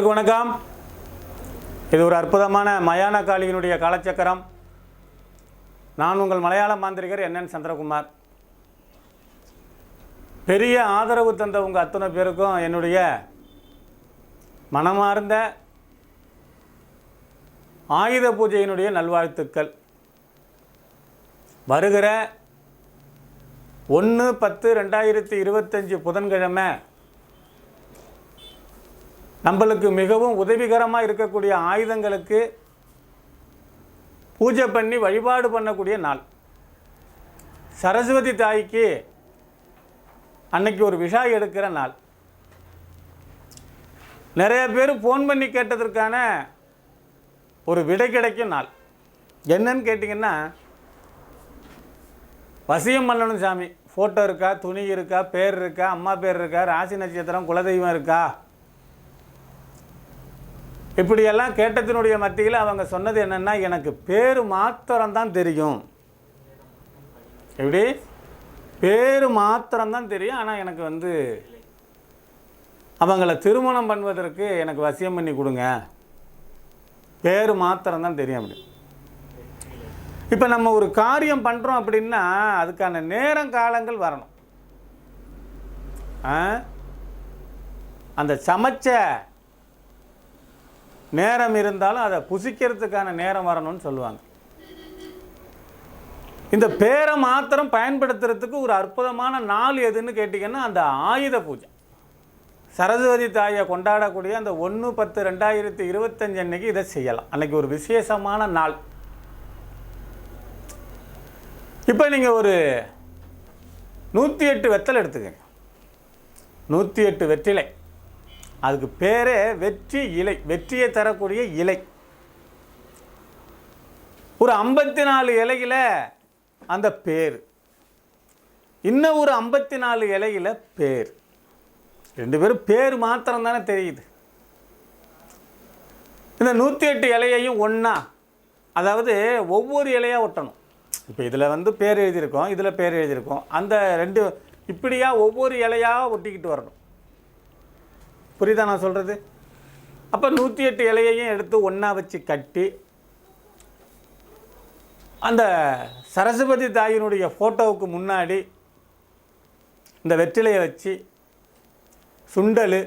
அனைவருக்கும் வணக்கம். இது ஒரு அற்புதமான மயான காளியினுடைய காலச்சக்கரம். நான் உங்கள் மலையாள மாந்திரிகர் என்என் சந்திரகுமார். பெரிய ஆதரவு தந்த உங்கள் அத்தனை பேருக்கும் என்னுடைய மனமார்ந்த ஆயுத பூஜையினுடைய நல்வாழ்த்துக்கள். வருகிற ஒன்று பத்து ரெண்டாயிரத்தி இருபத்தஞ்சி புதன்கிழமை நம்மளுக்கு மிகவும் உதவிகரமாக இருக்கக்கூடிய ஆயுதங்களுக்கு பூஜை பண்ணி வழிபாடு பண்ணக்கூடிய நாள். சரஸ்வதி தாய்க்கு அன்னைக்கு ஒரு விஷா எடுக்கிற நாள். நிறைய பேர் ஃபோன் பண்ணி கேட்டதற்கான ஒரு விடை கிடைக்கும் நாள். என்னன்னு கேட்டிங்கன்னா வசியம் பண்ணணும் சாமி. ஃபோட்டோ இருக்கா துணி இருக்கா பேர் இருக்கா அம்மா பேர் இருக்கா ராசி நட்சத்திரம் குலதெய்வம் இருக்கா? இப்படியெல்லாம் கேட்டத்தினுடைய மத்தியில் அவங்க சொன்னது என்னென்னா எனக்கு பேர் மாத்திரம்தான் தெரியும். எப்படி? பேர் மாத்திரம்தான் தெரியும். ஆனால் எனக்கு வந்து அவங்கள திருமணம் பண்ணுவதற்கு எனக்கு வசியம் பண்ணி கொடுங்க. பேர் மாத்திரம்தான் தெரியும் அப்படி. இப்போ நம்ம ஒரு காரியம் பண்ணுறோம் அப்படின்னா அதுக்கான நேரம் காலங்கள் வரணும். ஆ? அந்த சமைச்ச நேரம் இருந்தாலும் அதை புசிக்கிறதுக்கான நேரம் வரணும்னு சொல்லுவாங்க. இந்த பேரை மாத்திரம் பயன்படுத்துறதுக்கு ஒரு அற்புதமான நாள் எதுன்னு கேட்டிங்கன்னா அந்த ஆயுத பூஜை. சரஸ்வதி தாயை கொண்டாடக்கூடிய அந்த ஒன்று பத்து ரெண்டாயிரத்தி இருபத்தஞ்சு அன்னைக்கு இதை செய்யலாம். அன்னைக்கு ஒரு விசேஷமான நாள். இப்போ நீங்கள் ஒரு நூற்றி எட்டு வெத்தலை எடுத்துக்கங்க. நூற்றி எட்டு வெற்றிலை. அதுக்கு பேரே வெற்றி இலை வெற்றியை தரக்கூடிய இலை. ஒரு ஐம்பத்தி நாலு இலையில் அந்த பேர். இன்னும் ஒரு ஐம்பத்தி நாலு இலையில் பேர். ரெண்டு பேரும் பேர் மாத்திரம் தானே தெரியுது. இந்த நூற்றி எட்டு இலையையும் ஒன்றா அதாவது ஒவ்வொரு இலையாக ஒட்டணும். இப்போ இதில் வந்து பேர் எழுதியிருக்கோம் இதில் பேர் எழுதியிருக்கோம். அந்த ரெண்டு இப்படியாக ஒவ்வொரு இலையாக ஒட்டிக்கிட்டு வரணும். புரியுதா நான் சொல்கிறது அப்போ நூற்றி எட்டு இலையையும் எடுத்து ஒன்றா வச்சு கட்டி அந்த சரஸ்வதி தாயினுடைய ஃபோட்டோவுக்கு முன்னாடி இந்த வெற்றிலையை வச்சு சுண்டல்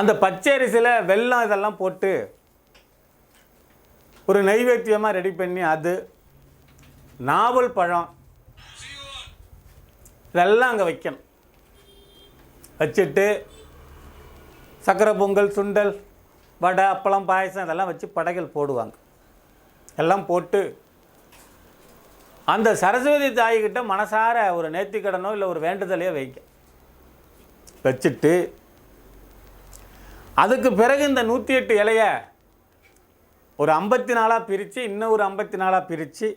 அந்த பச்சரிசியில் வெல்லம் இதெல்லாம் போட்டு ஒரு நைவேத்தியமாக ரெடி பண்ணி அது நாவல் பழம். இதெல்லாம் அங்கே வைக்கணும். வச்சுட்டு சக்கரை பொங்கல் சுண்டல் வடை அப்பளம் பாயசம் இதெல்லாம் வச்சு படைகள் போடுவாங்க. எல்லாம் போட்டு அந்த சரஸ்வதி தாய்கிட்ட மனசார ஒரு நேர்த்திக்கடனோ இல்லை ஒரு வேண்டுதலையோ வைக்க வச்சுட்டு அதுக்கு பிறகு இந்த நூற்றி எட்டு இலைய ஒரு ஐம்பத்தி நாலாக பிரித்து இன்னும் ஒரு ஐம்பத்தி நாலாக பிரித்து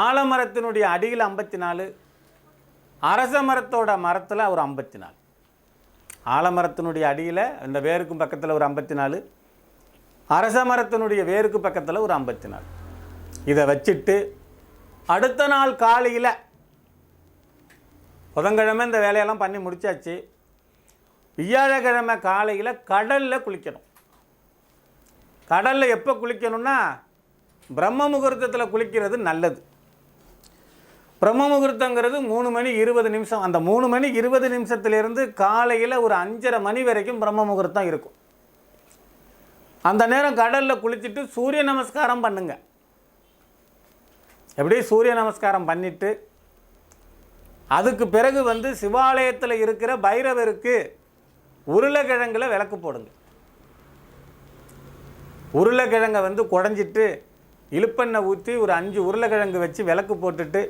ஆலமரத்தினுடைய அடியில் ஐம்பத்தி நாலு அரச மரத்தோட மரத்தில் ஒரு ஐம்பத்தி நாலு ஆலமரத்தினுடைய அடியில் இந்த வேருக்கும் பக்கத்தில் ஒரு ஐம்பத்தி நாலு அரச மரத்தினுடைய வேருக்கு பக்கத்தில் ஒரு ஐம்பத்தி நாலு இதை வச்சுட்டு அடுத்த நாள் காலையில் புதன்கிழமை இந்த வேலையெல்லாம் பண்ணி முடிச்சாச்சு. வியாழக்கிழமை காலையில் கடலில் குளிக்கணும். கடலில் எப்போ குளிக்கணும்னா பிரம்ம முகூர்த்தத்தில் குளிக்கிறது நல்லது. பிரம்ம முகூர்த்தங்கிறது மூணு மணி இருபது நிமிஷம். அந்த மூணு மணி இருபது நிமிஷத்துலேருந்து காலையில் ஒரு அஞ்சரை மணி வரைக்கும் பிரம்ம முகூர்த்தம் இருக்கும். அந்த நேரம் கடலில் குளிச்சுட்டு சூரிய நமஸ்காரம் பண்ணுங்க. எப்படி சூரிய நமஸ்காரம் பண்ணிட்டு அதுக்கு பிறகு வந்து சிவாலயத்தில் இருக்கிற பைரவருக்கு உருளைக்கிழங்குல விளக்கு போடுங்க. உருளைக்கிழங்கை வந்து குடஞ்சிட்டு இழுப்பெண்ணெய் ஊற்றி ஒரு அஞ்சு உருளைக்கிழங்கு வச்சு விளக்கு போட்டுட்டு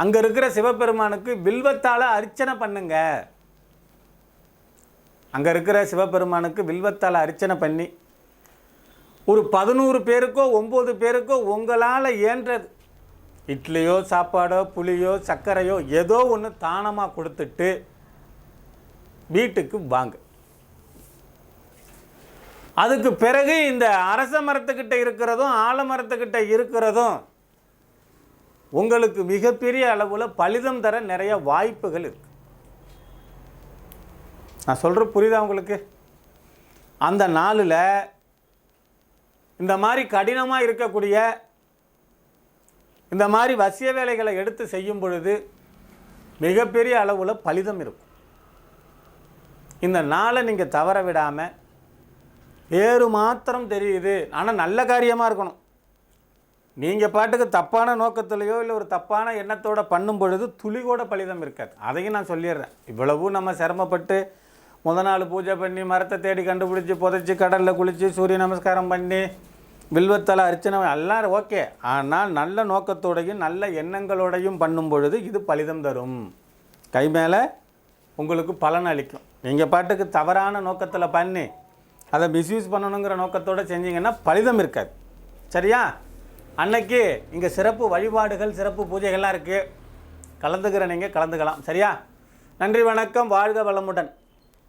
அங்கே இருக்கிற சிவபெருமானுக்கு வில்வத்தால் அர்ச்சனை பண்ணுங்க. அங்கே இருக்கிற சிவபெருமானுக்கு வில்வத்தால் அர்ச்சனை பண்ணி ஒரு பதினோரு பேருக்கோ ஒம்பது பேருக்கோ உங்களால் ஏன்றது இட்லியோ சாப்பாடோ புளியோ சர்க்கரையோ ஏதோ ஒன்று தானமாக கொடுத்துட்டு வீட்டுக்கு வாங்க. அதுக்கு பிறகு இந்த அரச மரத்துக்கிட்ட இருக்கிறதும் ஆலமரத்துக்கிட்ட இருக்கிறதும் உங்களுக்கு மிகப்பெரிய அளவில் பலிதம் தர நிறைய வாய்ப்புகள் இருக்கு. நான் சொல்கிற புரியுதா உங்களுக்கு? அந்த நாளில் இந்த மாதிரி கடினமாக இருக்கக்கூடிய இந்த மாதிரி வசிய வேலைகளை எடுத்து செய்யும் பொழுது மிகப்பெரிய அளவில் பலிதம் இருக்கும். இந்த நாளை நீங்கள் தவற விடாமல் வேறு மாத்திரம் தெரியுது. ஆனால் நல்ல காரியமாக இருக்கணும். நீங்கள் பாட்டுக்கு தப்பான நோக்கத்திலேயோ இல்லை ஒரு தப்பான எண்ணத்தோட பண்ணும் பொழுது துளி கூட பலிதம் இருக்காது. அதையும் நான் சொல்லிடுறேன். இவ்வளவும் நம்ம சிரமப்பட்டு முத நாள் பூஜை பண்ணி மரத்தை தேடி கண்டுபிடிச்சி புதைச்சி கடலில் குளித்து சூரிய நமஸ்காரம் பண்ணி வில்வத்தலை அர்ச்சனை எல்லாம் ஓகே. ஆனால் நல்ல நோக்கத்தோடையும் நல்ல எண்ணங்களோடையும் பண்ணும் பொழுது இது பலிதம் தரும். கை மேலே உங்களுக்கு பலன் அளிக்கும். நீங்கள் பாட்டுக்கு தவறான நோக்கத்தில் பண்ணி அதை மிஸ்யூஸ் பண்ணணுங்கிற நோக்கத்தோடு செஞ்சீங்கன்னா பலிதம் இருக்காது. சரியா? அன்னைக்கு இங்கே சிறப்பு வழிபாடுகள் சிறப்பு பூஜைகள்லாம் இருக்குது கலந்துக்கிற நீங்கள் கலந்துக்கலாம். சரியா? நன்றி வணக்கம். வாழ்க வளமுடன்.